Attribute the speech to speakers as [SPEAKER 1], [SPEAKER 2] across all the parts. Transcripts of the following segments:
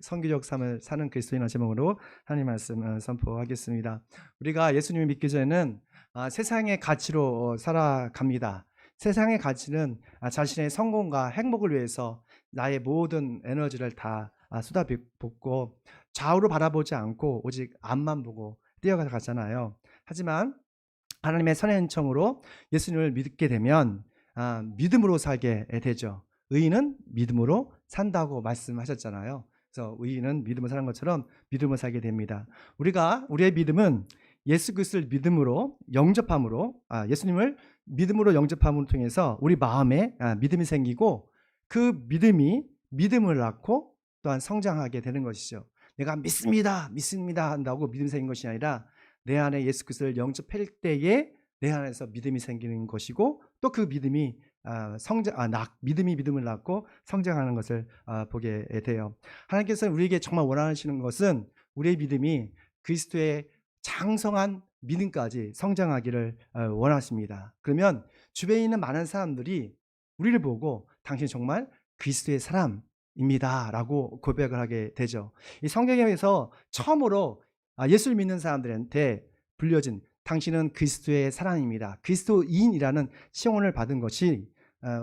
[SPEAKER 1] 성교적 삶을 사는 그리스도인의 제목으로 하나님 말씀 을 선포하겠습니다. 우리가 예수님을 믿기 전에는 아, 세상의 가치로 어, 살아갑니다. 세상의 가치는 아, 자신의 성공과 행복을 위해서 나의 모든 에너지를 다 아, 쏟아붓고 좌우로 바라보지 않고 오직 앞만 보고 뛰어가잖아요. 하지만 하나님의 선의 은총으로 예수님을 믿게 되면 아, 믿음으로 살게 되죠. 의인은 믿음으로 산다고 말씀하셨잖아요. 그래서 의인은 믿음을 사는 것처럼 믿음을 살게 됩니다. 우리가 우리의 믿음은 예수 그리스도를 믿음으로 영접함으로 아, 예수님을 믿음으로 영접함을 통해서 우리 마음에 아, 믿음이 생기고 그 믿음이 믿음을 낳고 또한 성장하게 되는 것이죠. 내가 믿습니다, 믿습니다 한다고 믿음이 생긴 것이 아니라 내 안에 예수 그리스도를 영접할 때에 내 안에서 믿음이 생기는 것이고 또 그 믿음이 아, 성장, 아, 낙, 믿음이 믿음을 낳고 성장하는 것을 아, 보게 돼요. 하나님께서 우리에게 정말 원하시는 것은 우리의 믿음이 그리스도의 장성한 믿음까지 성장하기를 어, 원하십니다. 그러면 주변에 있는 많은 사람들이 우리를 보고 당신 정말 그리스도의 사람입니다 라고 고백을 하게 되죠. 이 성경에서 처음으로 아, 예수를 믿는 사람들한테 불려진 당신은 그리스도의 사람입니다. 그리스도인이라는 시험을 받은 것이 어,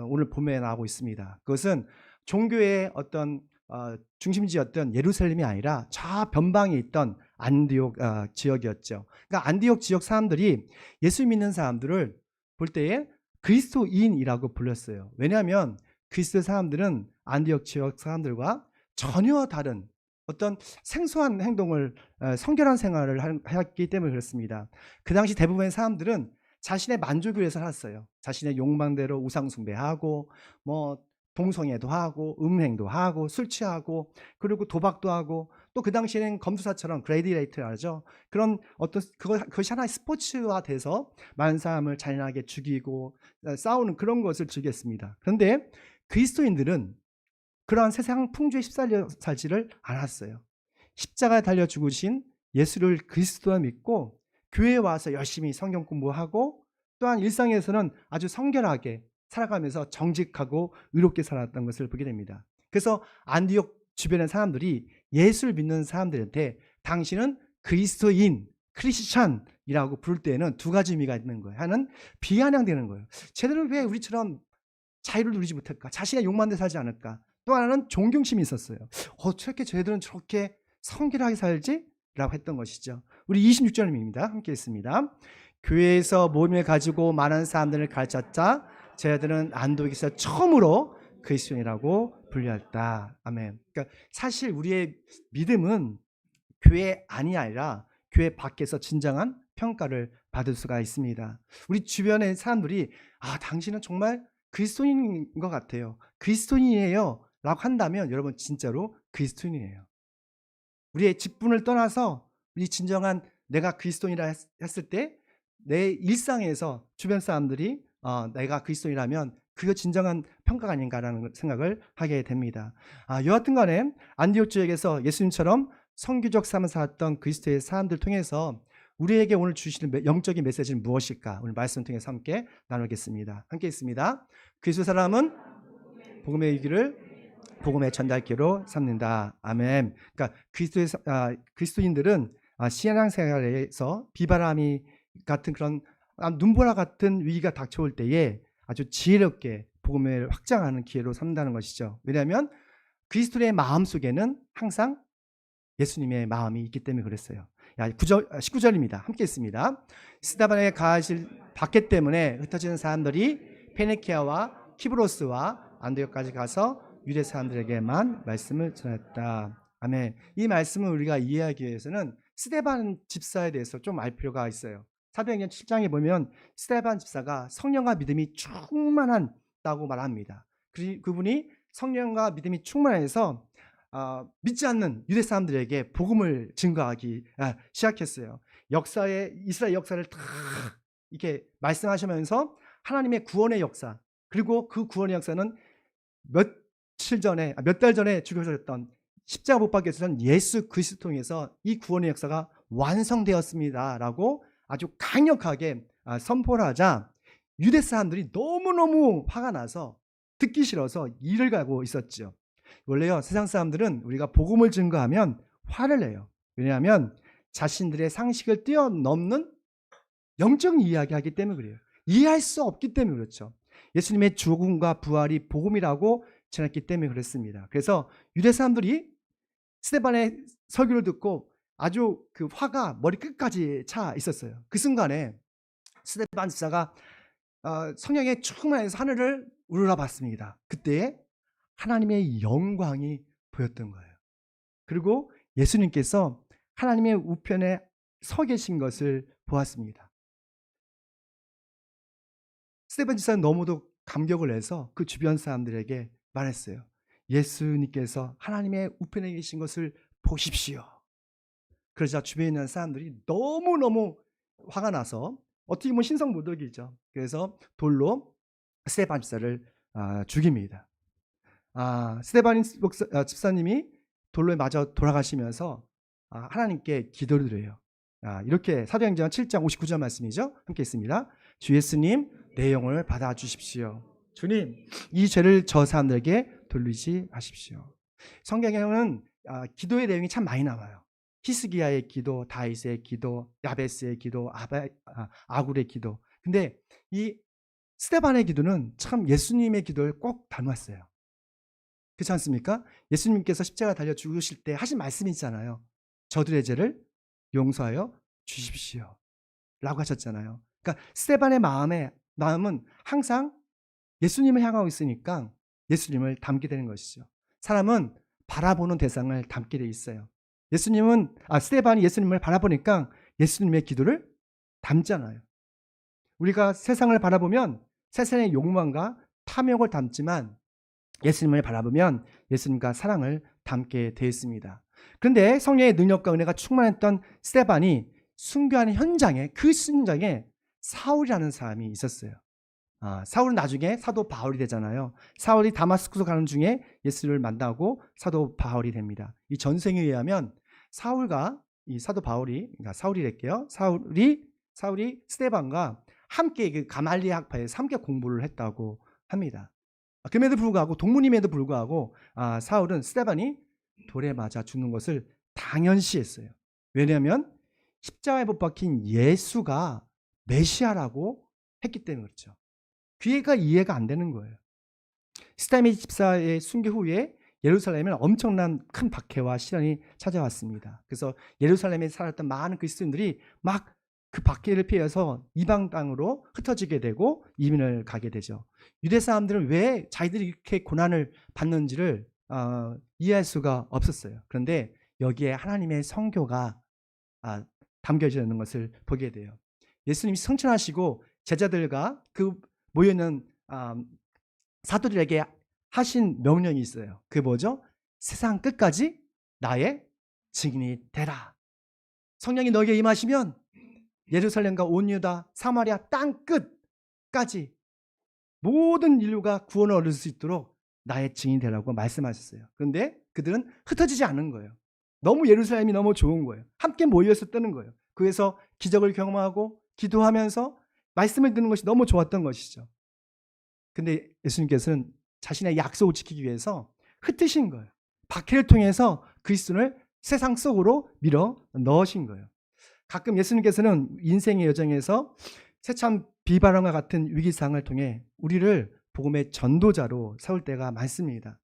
[SPEAKER 1] 오늘 본문에 나오고 있습니다. 그것은 종교의 어떤 어, 중심지였던 예루살렘이 아니라 저 변방에 있던 안디옥 어, 지역이었죠. 그러니까 안디옥 지역 사람들이 예수 믿는 사람들을 볼 때에 그리스도인이라고 불렀어요. 왜냐하면 그리스도 사람들은 안디옥 지역 사람들과 전혀 다른 어떤 생소한 행동을 어, 성결한 생활을 하- 했기 때문에 그렇습니다. 그 당시 대부분의 사람들은 자신의 만족을 위해서 살았어요. 자신의 욕망대로 우상 숭배하고 뭐 동성애도 하고 음행도 하고 술 취하고 그리고 도박도 하고 또 그 당시에는 검투사처럼 그레이디레이트 하죠. 그런 어떤 그거 그것이 하나의 스포츠화 돼서 많은 사람을 잔인하게 죽이고 어, 싸우는 그런 것을 즐겼습니다. 그런데 그리스도인들은 그러한 세상 풍조에 휩쓸려 살지를 않았어요. 십자가에 달려 죽으신 예수를 그리스도와 믿고 교회에 와서 열심히 성경 공부하고 또한 일상에서는 아주 성결하게 살아가면서 정직하고 의롭게 살았던 것을 보게 됩니다. 그래서 안디옥 주변의 사람들이 예수를 믿는 사람들한테 당신은 그리스도인, 크리스찬이라고 부를 때에는 두 가지 의미가 있는 거예요. 하나는 비아냥되는 거예요. 쟤들은 왜 우리처럼 자유를 누리지 못할까? 자신의 욕만 대 살지 않을까? 또 하나는 존경심이 있었어요. 어떻게 쟤들은 저렇게 성결하게 살지? 라고 했던 것이죠. 우리 26절입니다. 함께 있습니다. 교회에서 모임을 가지고 많은 사람들을 가르쳤자 쟤들은 안도에서 처음으로 그리스도인이라고 분류했다. 아멘. 그러니까 사실 우리의 믿음은 교회 안이 아니라 교회 밖에서 진정한 평가를 받을 수가 있습니다. 우리 주변의 사람들이 아 당신은 정말 그리스도인인 것 같아요. 그리스도인이에요. 라고 한다면 여러분 진짜로 그리스도인이에요. 우리의 직분을 떠나서 우리 진정한 내가 그리스도인이라 했- 했을 때 내 일상에서 주변 사람들이 어, 내가 그리스도인이라면 그게 진정한 평가가 아닌가라는 생각을 하게 됩니다. 아, 여하튼 간에 안디옥 지역에서 예수님처럼 성규적 삶을 살았던 그리스도의 사람들 통해서 우리에게 오늘 주시는 메- 영적인 메시지는 무엇일까? 오늘 말씀 통해서 함께 나누겠습니다. 함께 있습니다. 그리스도 사람은 복음의 얘기를 복음의 전달기로 삼는다. 아멘. 그러니까 그리스도의 사- 아, 그리스도인들은 아, 신앙생활에서 비바람이 같은 그런 아, 눈보라 같은 위기가 닥쳐올 때에 아주 지혜롭게 복음을 확장하는 기회로 삼는다는 것이죠. 왜냐하면 그리스도의 마음 속에는 항상 예수님의 마음이 있기 때문에 그랬어요. 야, 9절, 19절입니다. 함께 있습니다. 스다반에 가실 밖에 때문에 흩어지는 사람들이 페네키아와 키브로스와 안디옥까지 가서 유대 사람들에게만 말씀을 전했다. 아멘. 이 말씀을 우리가 이해하기 위해서는 스데반 집사에 대해서 좀 알 필요가 있어요. 사도행전 7장에 보면 스데반 집사가 성령과 믿음이 충만하다고 말합니다. 그- 그분이 성령과 믿음이 충만해서 어, 믿지 않는 유대 사람들에게 복음을 증거하기 아, 시작했어요. 역사의 이스라엘 역사를 다 이렇게 말씀하시면서 하나님의 구원의 역사 그리고 그 구원의 역사는 며칠 전에 아, 몇달 전에 죽여졌던 십자가 못 박혀선 예수 그리스도 통해서 이 구원의 역사가 완성되었습니다라고 아주 강력하게 아, 선포를 하자 유대 사람들이 너무너무 화가 나서 듣기 싫어서 일을 가고 있었죠. 원래요 세상 사람들은 우리가 복음을 증거하면 화를 내요. 왜냐하면 자신들의 상식을 뛰어넘는 영적 이야기 하기 때문에 그래요. 이해할 수 없기 때문에 그렇죠. 예수님의 죽음과 부활이 복음이라고 전했기 때문에 그렇습니다. 그래서 유대 사람들이 스테반의 설교를 듣고 아주 그 화가 머리 끝까지 차 있었어요. 그 순간에 스테반 집사가 어, 성령의 충만해서 하늘을 우러러봤습니다. 그때 하나님의 영광이 보였던 거예요. 그리고 예수님께서 하나님의 우편에 서 계신 것을 보았습니다. 스테반 집사는 너무도 감격을 해서 그 주변 사람들에게 말했어요. 예수님께서 하나님의 우편에 계신 것을 보십시오. 그러자 주변에 있는 사람들이 너무너무 화가 나서 어떻게 보면 신성모독이죠. 그래서 돌로 스테반 집사를 아, 죽입니다. 아, 스테반 목사, 아, 집사님이 돌로에 맞아 돌아가시면서 아, 하나님께 기도를 드려요. 아, 이렇게 사도행전 7장 59절 말씀이죠. 함께 있습니다. 주 예수님 내 영혼을 받아 주십시오. 주님 이 죄를 저 사람들에게 돌리지 마십시오. 성경에는 아, 기도의 내용이 참 많이 나와요. 히스기야의 기도, 다윗의 기도, 야베스의 기도, 아바, 아, 아굴의 기도. 근데 이 스테반의 기도는 참 예수님의 기도를 꼭 닮았어요. 그렇지 않습니까? 예수님께서 십자가 달려 죽으실 때 하신 말씀이 있잖아요. 저들의 죄를 용서하여 주십시오. 라고 하셨잖아요. 그러니까 스테반의 마음에 마음은 항상 예수님을 향하고 있으니까 예수님을 닮게 되는 것이죠. 사람은 바라보는 대상을 닮게 돼 있어요. 예수님은 아 스테반이 예수님을 바라보니까 예수님의 기도를 닮잖아요. 우리가 세상을 바라보면 세상의 욕망과 탐욕을 담지만 예수님을 바라보면 예수님과 사랑을 담게 되어 있습니다. 그런데 성령의 능력과 은혜가 충만했던 스테반이 순교하는 현장에 그 순장에 사울이라는 사람이 있었어요. 아, 사울은 나중에 사도 바울이 되잖아요. 사울이 다마스쿠스 가는 중에 예수를 만나고 사도 바울이 됩니다. 이 전생에 의하면 사울과 이 사도 바울이 그러니까 사울이랄게요. 사울이 사울이 스테반과 함께 그 가말리 학파에서 함께 공부를 했다고 합니다. 아, 그럼에도 불구하고 동문임에도 불구하고 아, 사울은 스테반이 돌에 맞아 죽는 것을 당연시했어요. 왜냐하면 십자가에 못 박힌 예수가 메시아라고 했기 때문에 그렇죠. 귀가 이해가 안 되는 거예요. 스타미 집사의 순교 후에 예루살렘에 엄청난 큰 박해와 시련이 찾아왔습니다. 그래서 예루살렘에 살았던 많은 그리스도인들이 막 그 박해를 피해서 이방 땅으로 흩어지게 되고 이민을 가게 되죠. 유대 사람들은 왜 자기들이 이렇게 고난을 받는지를 어, 이해할 수가 없었어요. 그런데 여기에 하나님의 성교가 아, 담겨져 있는 것을 보게 돼요. 예수님이 성천하시고 제자들과 그 모여있는 아, 사도들에게 하신 명령이 있어요. 그게 뭐죠? 세상 끝까지 나의 증인이 되라. 성령이 너에게 임하시면 예루살렘과 온 유다, 사마리아 땅 끝까지 모든 인류가 구원을 얻을 수 있도록 나의 증인이 되라고 말씀하셨어요. 그런데 그들은 흩어지지 않은 거예요. 너무 예루살렘이 너무 좋은 거예요. 함께 모여서 뜨는 거예요. 그래서 기적을 경험하고 기도하면서 말씀을 듣는 것이 너무 좋았던 것이죠. 근데 예수님께서는 자신의 약속을 지키기 위해서 흩으신 거예요. 박해를 통해서 그리스도를 세상 속으로 밀어 넣으신 거예요. 가끔 예수님께서는 인생의 여정에서 새참 비바람과 같은 위기상을 통해 우리를 복음의 전도자로 세울 때가 많습니다.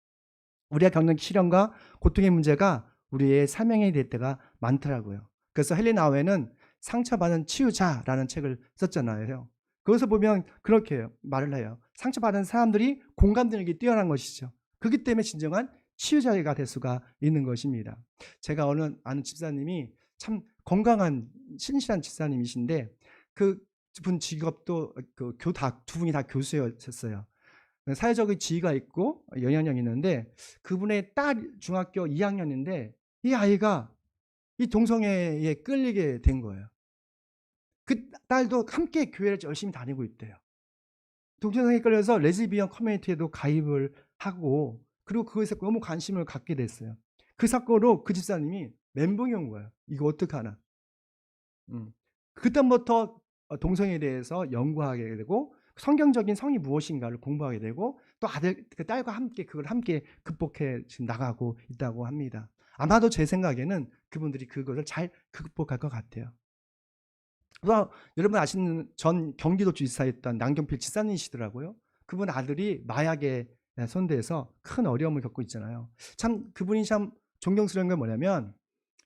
[SPEAKER 1] 우리가 겪는 시련과 고통의 문제가 우리의 사명이 될 때가 많더라고요. 그래서 헬리 나우에는 상처받은 치유자라는 책을 썼잖아요. 그것을 보면 그렇게 말을 해요. 상처받은 사람들이 공감 능력이 뛰어난 것이죠. 그렇기 때문에 진정한 치유자가 될 수가 있는 것입니다. 제가 어느 아는 집사님이 참 건강한 신실한 집사님이신데 그분 직업도 그 교다 두 분이 다 교수였어요. 사회적인 지위가 있고 영향력이 있는데 그분의 딸 중학교 2학년인데 이 아이가 이 동성애에 끌리게 된 거예요. 그 딸도 함께 교회를 열심히 다니고 있대요. 동성애에 끌려서 레즈비언 커뮤니티에도 가입을 하고 그리고 그것에 너무 관심을 갖게 됐어요. 그 사건으로 그 집사님이 멘붕이 온 거예요. 이거 어떡하나. 음. 그때부터 동성애에 대해서 연구하게 되고 성경적인 성이 무엇인가를 공부하게 되고 또 아들 그 딸과 함께 그걸 함께 극복해 지금 나가고 있다고 합니다. 아마도 제 생각에는 그분들이 그거를 잘 극복할 것 같아요. 여러분 아시는 전 경기도 지사였던 남경필 지사님이시더라고요. 그분 아들이 마약에 손대서 큰 어려움을 겪고 있잖아요. 참 그분이 참 존경스러운 건 뭐냐면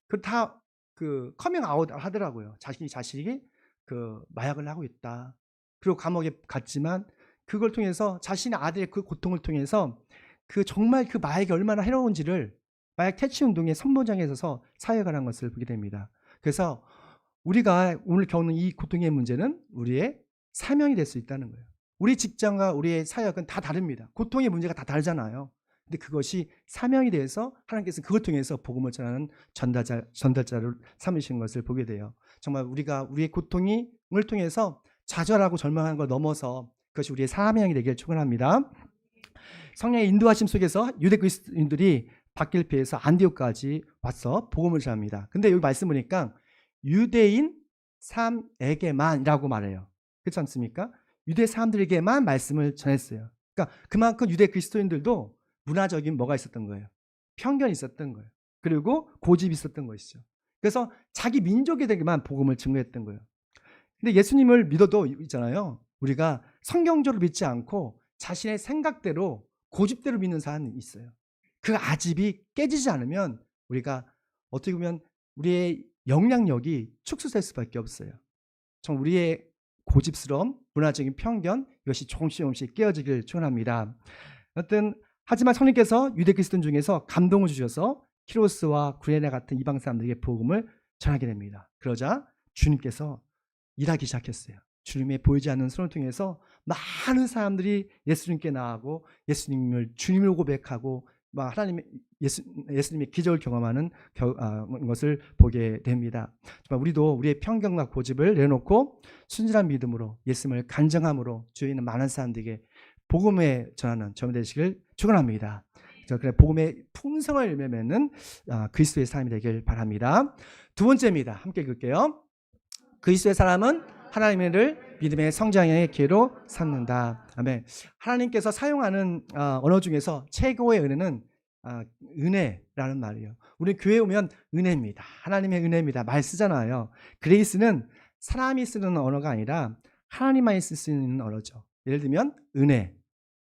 [SPEAKER 1] 그다 그 커밍 아웃 하더라고요. 자신이 자식이 그 마약을 하고 있다. 그리고 감옥에 갔지만 그걸 통해서 자신의 아들의 그 고통을 통해서 그 정말 그 마약이 얼마나 해로운지를 마약 퇴치 운동의 선보장에 서서 사회가라는 것을 보게 됩니다. 그래서 우리가 오늘 겪는 이 고통의 문제는 우리의 사명이 될 수 있다는 거예요. 우리 직장과 우리의 사역은 다 다릅니다. 고통의 문제가 다 다르잖아요. 근데 그것이 사명이 돼서 하나님께서 그걸 통해서 복음을 전하는 전달자, 전달자를 삼으신 것을 보게 돼요. 정말 우리가 우리의 고통을 통해서 좌절하고 절망하는 걸 넘어서 그것이 우리의 사명이 되길 축원합니다. 성령의 인도하심 속에서 유대 그리스도인들이 피해서 안디옥까지 와서 복음을 전합니다. 근데 여기 말씀 보니까 유대인 3에게만이라고 말해요. 그렇지 않습니까? 유대 사람들에게만 말씀을 전했어요. 그러니까 그만큼 유대 그리스도인들도 문화적인 뭐가 있었던 거예요. 편견이 있었던 거예요. 그리고 고집이 있었던 것이죠. 그래서 자기 민족에게만 복음을 증거했던 거예요. 근데 예수님을 믿어도 있잖아요. 우리가 성경적으로 믿지 않고 자신의 생각대로 고집대로 믿는 사람이 있어요. 그 아집이 깨지지 않으면 우리가 어떻게 보면 우리의 영향력이 축소될 수밖에 없어요. 정 우리의 고집스러움, 문화적인 편견 이것이 조금씩 조금씩 깨어지길 축원합니다. 어떤 하지만 성령께서 유대 그리스도인 중에서 감동을 주셔서 키로스와 구레네 같은 이방 사람들에게 복음을 전하게 됩니다. 그러자 주님께서 일하기 시작했어요. 주님의 보이지 않는 손을 통해서 많은 사람들이 예수님께 나아가고 예수님을 주님을 고백하고 막 하나님의 예수, 예수님의 기적을 경험하는 겨, 아, 것을 보게 됩니다. 우리도 우리의 편견과 고집을 내놓고 순진한 믿음으로 예수님을 간정함으로 주위에 있는 많은 사람들에게 복음에 전하는 점 되시길 축원합니다. 그래 복음의 풍성을 열매맺는 아, 그리스도의 삶이 되길 바랍니다. 두 번째입니다. 함께 읽을게요. 그리스도의 사람은 하나님을 믿음의 성장의 기회로 삼는다. 아멘. 하나님께서 사용하는 어, 언어 중에서 최고의 은혜는 아, 은혜라는 말이에요. 우리 교회 오면 은혜입니다. 하나님의 은혜입니다. 말 쓰잖아요. 그레이스는 사람이 쓰는 언어가 아니라 하나님만이 쓸 수 있는 언어죠. 예를 들면 은혜,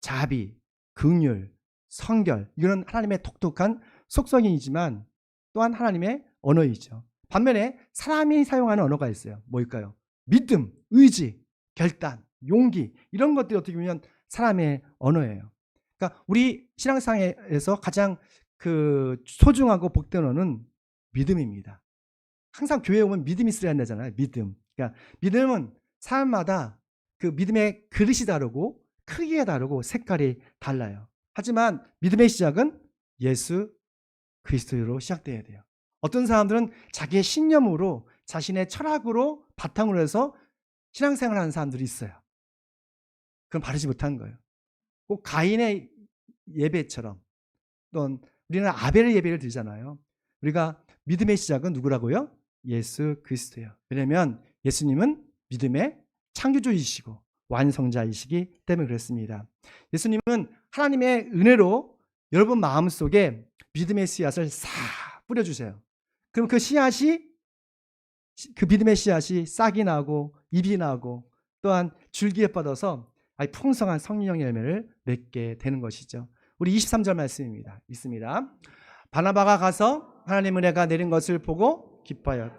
[SPEAKER 1] 자비, 긍휼, 성결 이거는 하나님의 독특한 속성이지만 또한 하나님의 언어이죠. 반면에 사람이 사용하는 언어가 있어요. 뭘까요? 믿음, 의지, 결단, 용기 이런 것들이 어떻게 보면 사람의 언어예요. 그러니까 우리 신앙상에서 가장 그 소중하고 복된 언어는 믿음입니다. 항상 교회 오면 믿음이 있어야 한다잖아요. 믿음. 그러니까 믿음은 사람마다 그 믿음의 그릇이 다르고 크기가 다르고 색깔이 달라요. 하지만 믿음의 시작은 예수 그리스도로 시작돼야 돼요. 어떤 사람들은 자기의 신념으로 자신의 철학으로 바탕으로 해서 신앙생활을 하는 사람들이 있어요. 그럼 바르지 못한 거예요. 꼭 가인의 예배처럼 또는 우리는 아벨의 예배를 드리잖아요. 우리가 믿음의 시작은 누구라고요? 예수 그리스도예요. 왜냐하면 예수님은 믿음의 창조주이시고 완성자이시기 때문에 그렇습니다. 예수님은 하나님의 은혜로 여러분 마음속에 믿음의 씨앗을 싹 뿌려주세요. 그럼 그 씨앗이 그 믿음의 씨앗이 싹이 나고 잎이 나고 또한 줄기에 뻗어서 아주 풍성한 성령 열매를 맺게 되는 것이죠. 우리 23절 말씀입니다. 있습니다. 바나바가 가서 하나님 은혜가 내린 것을 보고 기뻐하였.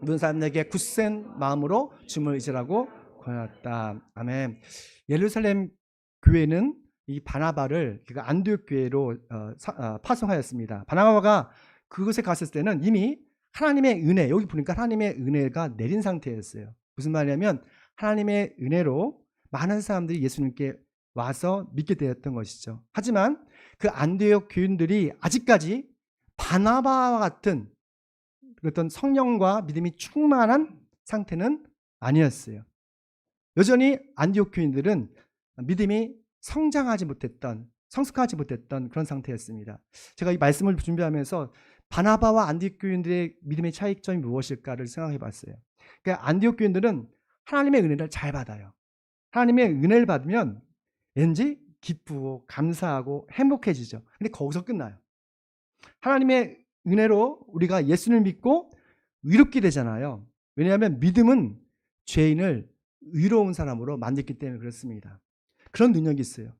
[SPEAKER 1] 모든 사람에게 굳센 마음으로 주을 의지라고 권하였다. 아멘. 예루살렘 교회는 이 바나바를 그가 안디옥 교회로 어, 사, 어, 파송하였습니다. 바나바가 그곳에 갔을 때는 이미 하나님의 은혜 여기 보니까 하나님의 은혜가 내린 상태였어요. 무슨 말이냐면 하나님의 은혜로 많은 사람들이 예수님께 와서 믿게 되었던 것이죠. 하지만 그 안디옥 교인들이 아직까지 바나바와 같은 어떤 성령과 믿음이 충만한 상태는 아니었어요. 여전히 안디옥 교인들은 믿음이 성장하지 못했던 성숙하지 못했던 그런 상태였습니다. 제가 이 말씀을 준비하면서 바나바와 안디옥 교인들의 믿음의 차이점이 무엇일까를 생각해 봤어요. 그러니까 안디옥 교인들은 하나님의 은혜를 잘 받아요. 하나님의 은혜를 받으면 왠지 기쁘고 감사하고 행복해지죠. 근데 거기서 끝나요. 하나님의 은혜로 우리가 예수를 믿고 의롭게 되잖아요. 왜냐하면 믿음은 죄인을 의로운 사람으로 만들기 때문에 그렇습니다. 그런 능력이 있어요.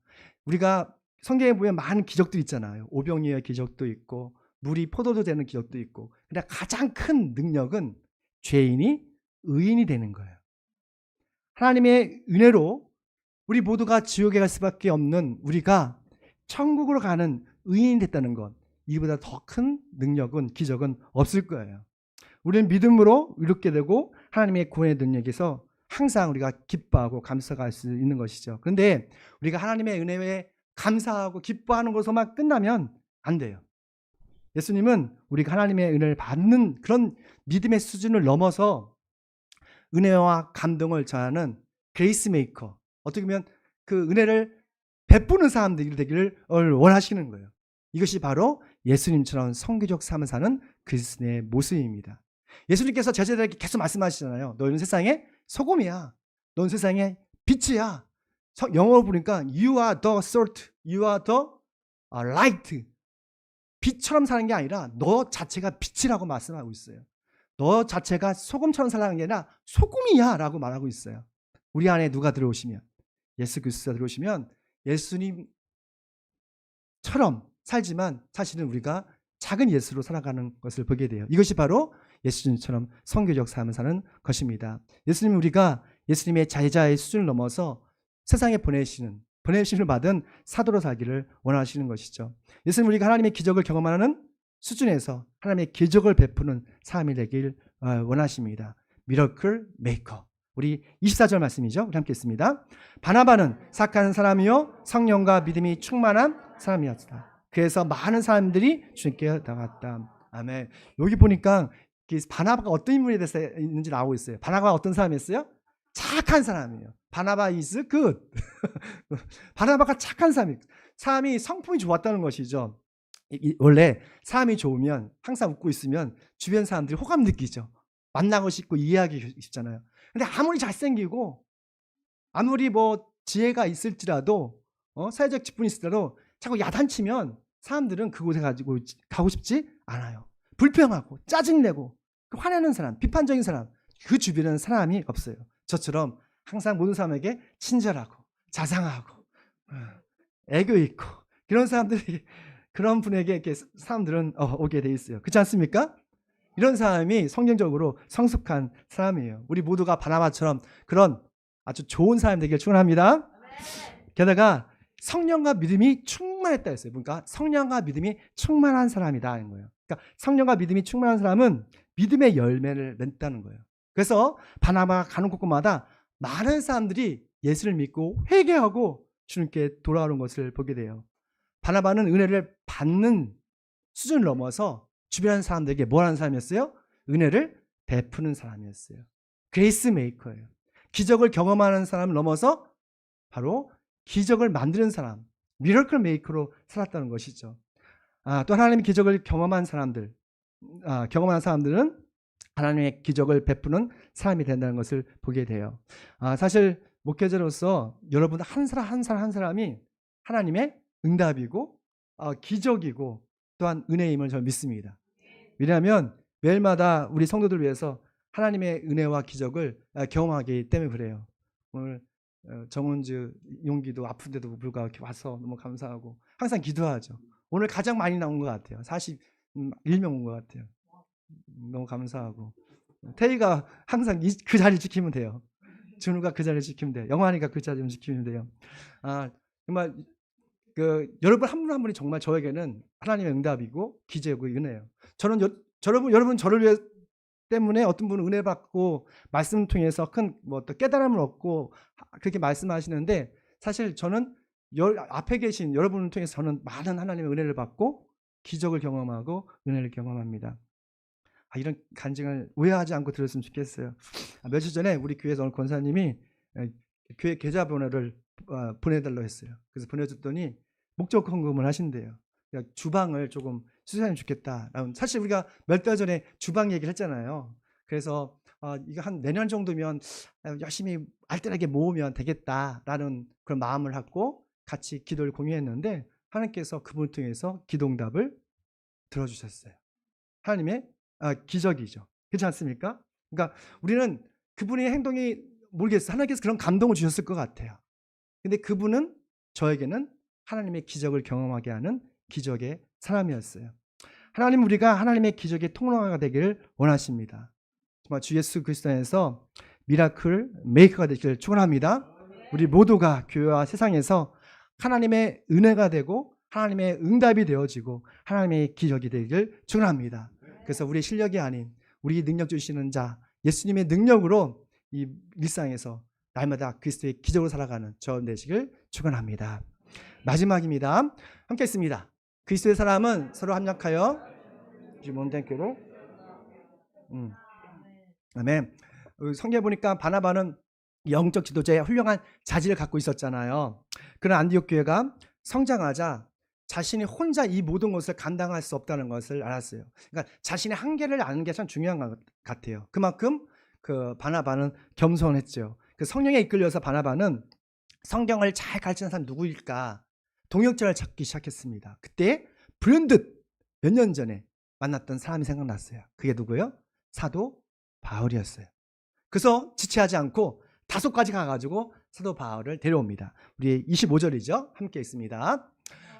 [SPEAKER 1] 우리가 성경에 보면 많은 기적들 있잖아요. 오병이의 기적도 있고 물이 포도도 되는 기적도 있고. 근데 가장 큰 능력은 죄인이 의인이 되는 거예요. 하나님의 은혜로 우리 모두가 지옥에 갈 수밖에 없는 우리가 천국으로 가는 의인이 됐다는 것. 이보다 더 큰 능력은 기적은 없을 거예요. 우리는 믿음으로 이롭게 되고 하나님의 구원의 능력에서 항상 우리가 기뻐하고 감사할 수 있는 것이죠. 그런데 우리가 하나님의 은혜에 감사하고 기뻐하는 것으로만 끝나면 안 돼요. 예수님은 우리가 하나님의 은혜를 받는 그런 믿음의 수준을 넘어서 은혜와 감동을 전하는 그레이스 메이커. 어떻게 보면 그 은혜를 베푸는 사람들이 되기를 원하시는 거예요. 이것이 바로 예수님처럼 성교적 삶을 사는 그리스도의 모습입니다. 예수님께서 제자들에게 계속 말씀하시잖아요. 너희는 세상의 소금이야. 넌 세상의 빛이야. 서- 영어로 보니까 you are the salt, you are the uh, light. 빛처럼 사는 게 아니라 너 자체가 빛이라고 말씀하고 있어요. 너 자체가 소금처럼 살아가는 게 아니라 소금이야 라고 말하고 있어요. 우리 안에 누가 들어오시면 예수 그리스도가 들어오시면 예수님처럼 살지만 사실은 우리가 작은 예수로 살아가는 것을 보게 돼요. 이것이 바로 예수님처럼 성교적 삶을 사는 것입니다. 예수님 우리가 예수님의 자제자의 수준을 넘어서 세상에 보내시는 보내심을 받은 사도로 살기를 원하시는 것이죠. 예수님 우리가 하나님의 기적을 경험하는 수준에서 하나님의 기적을 베푸는 삶이 되길 어, 원하십니다. 미러클 메이커. 우리 24절 말씀이죠. 우리 함께 읽습니다. 바나바는 착한 사람이요 성령과 믿음이 충만한 사람이었다. 그래서 많은 사람들이 주님께 나갔다. 아멘. 여기 보니까 이 바나바가 어떤 인물이 돼서 있는지 나오고 있어요. 바나바가 어떤 사람이었어요? 착한 사람이에요. 바나바 is good. 바나바가 착한 사람이 사람이 성품이 좋았다는 것이죠. 원래 사람이 좋으면 항상 웃고 있으면 주변 사람들이 호감 느끼죠. 만나고 싶고 이해하기 쉽잖아요. 근데 아무리 잘생기고 아무리 뭐 지혜가 있을지라도 어? 사회적 직분이 있을지라도 자꾸 야단치면 사람들은 그곳에 가지고 있- 가고 싶지 않아요. 불평하고 짜증내고 그 화내는 사람, 비판적인 사람 그 주변에는 사람이 없어요. 저처럼 항상 모든 사람에게 친절하고 자상하고 어, 애교 있고 그런 사람들이 그런 분에게 이렇게 사람들은 어, 오게 돼 있어요. 그렇지 않습니까? 이런 사람이 성경적으로 성숙한 사람이에요. 우리 모두가 바나바처럼 그런 아주 좋은 사람 되길 축원합니다. 게다가 성령과 믿음이 충만했다 했어요. 그러니까 성령과 믿음이 충만한 사람이다 하는 거예요. 그러니까 성령과 믿음이 충만한 사람은 믿음의 열매를 냈다는 거예요. 그래서 바나바가 가는 곳곳마다 많은 사람들이 예수를 믿고 회개하고 주님께 돌아오는 것을 보게 돼요. 바나바는 은혜를 받는 수준을 넘어서 주변 사람들에게 뭘 하는 사람이었어요? 은혜를 베푸는 사람이었어요. 그레이스 메이커예요. 기적을 경험하는 사람을 넘어서 바로 기적을 만드는 사람, 미러클 메이커로 살았다는 것이죠. 아, 또 하나님의 기적을 경험한 사람들, 아, 경험한 사람들은 하나님의 기적을 베푸는 사람이 된다는 것을 보게 돼요. 아, 사실 목회자로서 여러분 한 사람 한 사람 한 사람이 하나님의 응답이고 어, 기적이고 또한 은혜임을 저는 믿습니다. 왜냐하면 매일마다 우리 성도들 위해서 하나님의 은혜와 기적을 아, 경험하기 때문에 그래요. 오늘 어, 정은주 용기도 아픈데도 불구하고 와서 너무 감사하고 항상 기도하죠. 오늘 가장 많이 나온 것 같아요. 41명 온 것 같아요. 너무 감사하고 태희가 항상 이- 그 자리 지키면 돼요. 준우가 그 자리 지키면 돼요. 영환이가 그 자리 좀 지키면 돼요. 아 정말 그 여러분 한 분 한 분이 정말 저에게는 하나님의 응답이고 기적이고 은혜예요. 저는 여, 여러분 여러분 저를 위해 때문에 어떤 분은 은혜 받고 말씀 통해서 큰뭐 깨달음을 얻고 하- 그렇게 말씀하시는데 사실 저는 여, 앞에 계신 여러분을 통해서 저는 많은 하나님의 은혜를 받고 기적을 경험하고 은혜를 경험합니다. 아, 이런 간증을 오해하지 않고 들었으면 좋겠어요. 아, 며칠 전에 우리 교회에서 오늘 권사님이 에, 교회 계좌번호를 어, 보내달라고 했어요. 그래서 보내줬더니 목적 헌금을 하신대요. 그러니까 주방을 조금 수사하면 좋겠다. 사실 우리가 몇 달 전에 주방 얘기를 했잖아요. 그래서 아, 이거 한 내년 정도면 아, 열심히 알뜰하게 모으면 되겠다라는 그런 마음을 갖고 같이 기도를 공유했는데 하나님께서 그분을 통해서 기도응답을 들어주셨어요. 하나님의 아, 기적이죠. 그렇지 않습니까? 그러니까 우리는 그분의 행동이 모르겠어요. 하나님께서 그런 감동을 주셨을 것 같아요. 근데 그분은 저에게는 하나님의 기적을 경험하게 하는 기적의 사람이었어요. 하나님 우리가 하나님의 기적의 통로가 되기를 원하십니다. 정말 주 예수 그리스도 안에서 미라클 메이커가 되기를 축원합니다. 우리 모두가 교회와 세상에서 하나님의 은혜가 되고 하나님의 응답이 되어지고 하나님의 기적이 되기를 축원합니다. 그래서 우리 실력이 아닌 우리 능력 주시는 자 예수님의 능력으로 이 일상에서 날마다 그리스도의 기적으로 살아가는 저 되시길 축원합니다. 마지막입니다. 함께 있습니다. 그리스도의 사람은 서로 합력하여 몸된 교를 음. 아멘. 어, 성경에 보니까 바나바는 영적 지도자의 훌륭한 자질을 갖고 있었잖아요. 그런 안디옥 교회가 성장하자 자신이 혼자 이 모든 것을 감당할 수 없다는 것을 알았어요. 그러니까 자신의 한계를 아는 게 참 중요한 것 같아요. 그만큼 그 바나바는 겸손했죠. 그 성령에 이끌려서 바나바는 성경을 잘 가르치는 사람 누구일까 동역자를 찾기 시작했습니다. 그때 불현듯 몇 년 전에 만났던 사람이 생각났어요. 그게 누구예요? 사도 바울이었어요. 그래서 지체하지 않고 다소까지 가가지고 사도 바울을 데려옵니다. 우리 25절이죠. 함께 있습니다.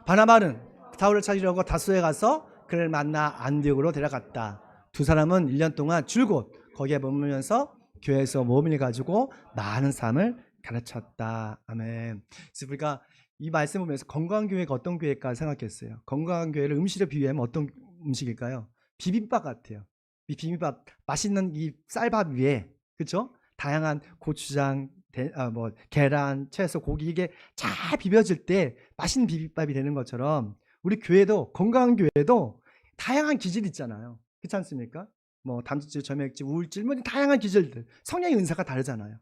[SPEAKER 1] 바나바는 바울을 찾으려고 다소에 가서 그를 만나 안디옥으로 데려갔다. 두 사람은 1년 동안 줄곧 거기에 머물면서 교회에서 모임을 가지고 많은 삶을 가르쳤다. 아멘. 그래서 우리가 이 말씀 보면서 건강한 교회가 어떤 교회일까 생각했어요. 건강한 교회를 음식으로 비유하면 어떤 음식일까요? 비빔밥 같아요. 이 비빔밥 맛있는 이 쌀밥 위에 그렇죠? 다양한 고추장, 대, 아, 뭐 계란, 채소, 고기 이게 잘 비벼질 때 맛있는 비빔밥이 되는 것처럼 우리 교회도 건강한 교회도 다양한 기질 있잖아요. 그렇지 않습니까? 뭐 담즙질, 점액질, 우울질 뭐 다양한 기질들 성령의 은사가 다르잖아요.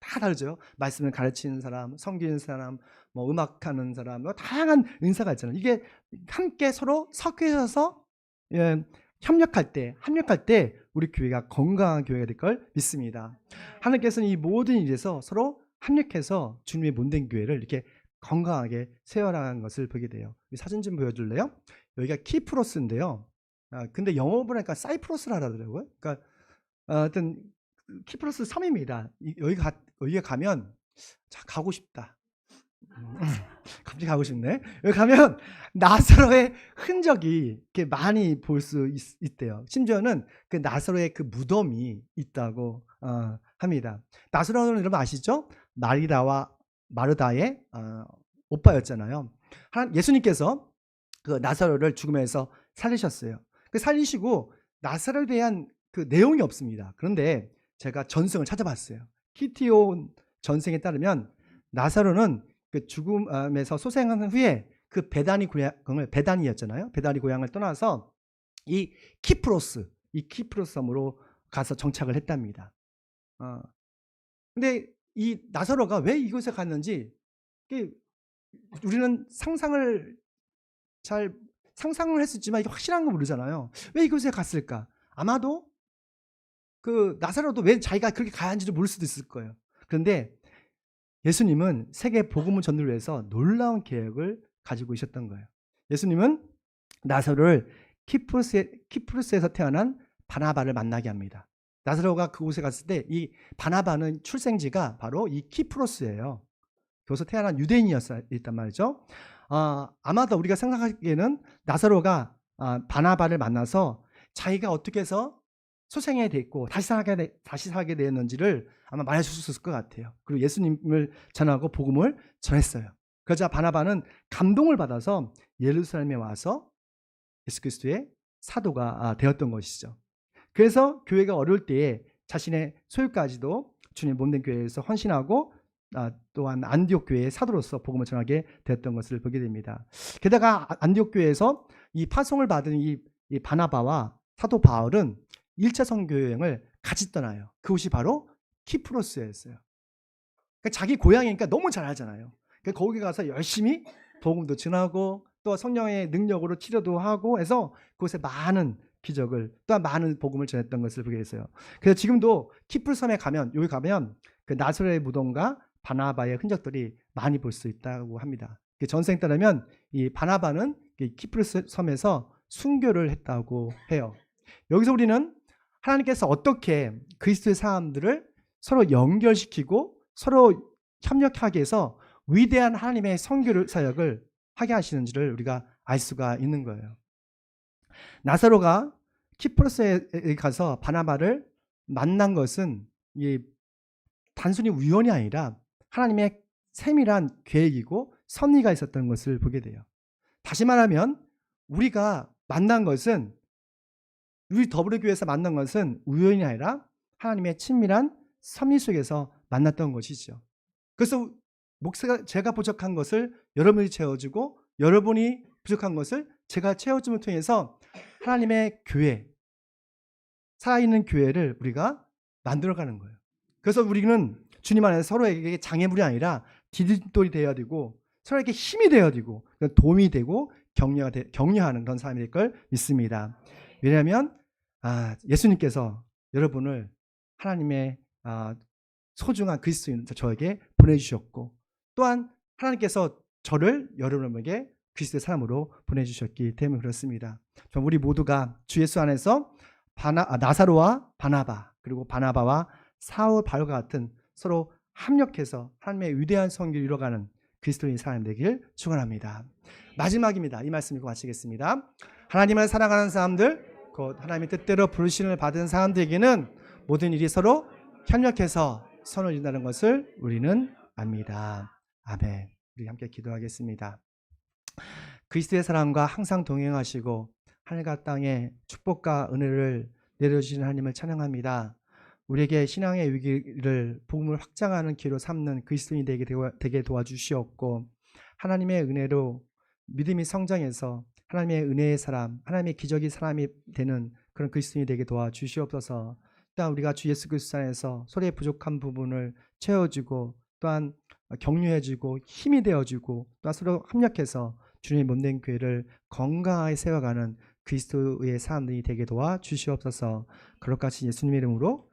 [SPEAKER 1] 다 다르죠. 말씀을 가르치는 사람, 섬기는 사람, 뭐 음악하는 사람, 뭐 다양한 은사가 있잖아요. 이게 함께 서로 섞여서 예, 협력할 때, 합력할 때 우리 교회가 건강한 교회가 될 걸 믿습니다. 하나님께서는 이 모든 일에서 서로 합력해서 주님의 몸된 교회를 이렇게 건강하게 세워나가는 것을 보게 돼요. 이 사진 좀 보여줄래요? 여기가 키프로스인데요. 아, 근데 영어 보니까 사이프러스라 하더라고요. 그러니까 어, 하여튼 키프로스 섬입니다. 이- 여기 가 여기 가면 자 가고 싶다. 음, 갑자기 가고 싶네. 여기 가면 나사로의 흔적이 이렇게 많이 볼 수 있대요. 심지어는 그 나사로의 그 무덤이 있다고 어, 합니다. 나사로는 여러분 아시죠? 마리다와 마르다의 어, 오빠였잖아요. 하나- 예수님께서 그 나사로를 죽음에서 살리셨어요. 그 살리시고 나사로에 대한 그 내용이 없습니다. 그런데 제가 전승을 찾아봤어요. 키티온 전승에 따르면 나사로는 그 죽음에서 소생한 후에 그 베다니 고향을 베다니였잖아요. 베다니 고향을 떠나서 이 키프로스, 이 키프로스 섬으로 가서 정착을 했답니다. 어. 근데 이 나사로가 왜 이곳에 갔는지 우리는 상상을 잘 상상을 했었지만 이게 확실한 거 모르잖아요. 왜 이곳에 갔을까? 아마도 그 나사로도 왜 자기가 그렇게 가야 하는지를 모를 수도 있을 거예요. 그런데 예수님은 세계 복음을 전도를 위해서 놀라운 계획을 가지고 있었던 거예요. 예수님은 나사로를 키프루스에, 키프루스에서 태어난 바나바를 만나게 합니다. 나사로가 그곳에 갔을 때 이 바나바는 출생지가 바로 이 키프로스예요. 거기서 태어난 유대인이었단 말이죠. 아, 아마도 우리가 생각하기에는 나사로가 아, 바나바를 만나서 자기가 어떻게 해서 소생에 됐고 다시 살게 되, 다시 살게 되었는지를 아마 말해 줄수 있을 것 같아요. 그리고 예수님을 전하고 복음을 전했어요. 그러자 바나바는 감동을 받아서 예루살렘에 와서 예수 그리스도의 사도가 아, 되었던 것이죠. 그래서 교회가 어려울 때에 자신의 소유까지도 주님 몸된 교회에서 헌신하고 아, 또한 안디옥 교회의 사도로서 복음을 전하게 되었던 것을 보게 됩니다. 게다가 아, 안디옥 교회에서 이 파송을 받은 이, 이 바나바와 사도 바울은 1차 선교 여행을 같이 떠나요. 그곳이 바로 키프로스였어요. 그러니까 자기 고향이니까 너무 잘 알잖아요. 그러니까 거기 가서 열심히 복음도 전하고 또 성령의 능력으로 치료도 하고 해서 그곳에 많은 기적을 또한 많은 복음을 전했던 것을 보게 됐어요. 그래서 지금도 키프르 섬에 가면 여기 가면 그 나사렛의 무덤과 바나바의 흔적들이 많이 볼 수 있다고 합니다. 그 전생 때라면 이 바나바는 이 키프르 섬에서 순교를 했다고 해요. 여기서 우리는 하나님께서 어떻게 그리스도의 사람들을 서로 연결시키고 서로 협력하게 해서 위대한 하나님의 선교를 사역을 하게 하시는지를 우리가 알 수가 있는 거예요. 나사로가 키프로스에 가서 바나바를 만난 것은 이 단순히 우연이 아니라 하나님의 세밀한 계획이고 섭리가 있었던 것을 보게 돼요. 다시 말하면 우리가 만난 것은 우리 더불어교회에서 만난 것은 우연이 아니라 하나님의 친밀한 섭리 속에서 만났던 것이죠. 그래서 목사가 제가 부족한 것을 여러분이 채워주고 여러분이 부족한 것을 제가 채워줌을 통해서 하나님의 교회 살아있는 교회를 우리가 만들어가는 거예요. 그래서 우리는 주님 안에서 서로에게 장애물이 아니라 디딤돌이 되어야 되고 서로에게 힘이 되어야 되고 도움이 되고 격려하는 그런 사람이 될걸 믿습니다. 왜냐하면 아, 예수님께서 여러분을 하나님의 아, 소중한 그리스도인 저에게 보내주셨고 또한 하나님께서 저를 여러분에게 그리스도의 사람으로 보내주셨기 때문에 그렇습니다. 우리 모두가 주 예수 안에서 바나, 아, 나사로와 바나바 그리고 바나바와 사울 바울과 같은 서로 합력해서 하나님의 위대한 성기를 이뤄가는 그리스도인 사람 되길 축원합니다. 마지막입니다. 이 말씀 읽고 마치겠습니다. 하나님을 사랑하는 사람들, 곧 하나님의 뜻대로 부르심을 받은 사람들에게는 모든 일이 서로 협력해서 선을 이룬다는 것을 우리는 압니다. 아멘. 우리 함께 기도하겠습니다. 그리스도의 사랑과 항상 동행하시고 하늘과 땅에 축복과 은혜를 내려주시는 하나님을 찬양합니다. 우리에게 신앙의 위기를 복음을 확장하는 기로 삼는 그리스도인이 되게, 도와주시옵고 하나님의 은혜로 믿음이 성장해서 하나님의 은혜의 사람, 하나님의 기적의 사람이 되는 그런 그리스도인이 되게 도와 주시옵소서. 또한 우리가 주 예수 그리스도 안에서 소리의 부족한 부분을 채워주고 또한 격려해주고 힘이 되어주고 또한 서로 협력해서 주님의 몸된 교회를 건강하게 세워가는 그리스도의 사람들이 되게 도와 주시옵소서. 그렇같이 예수님의 이름으로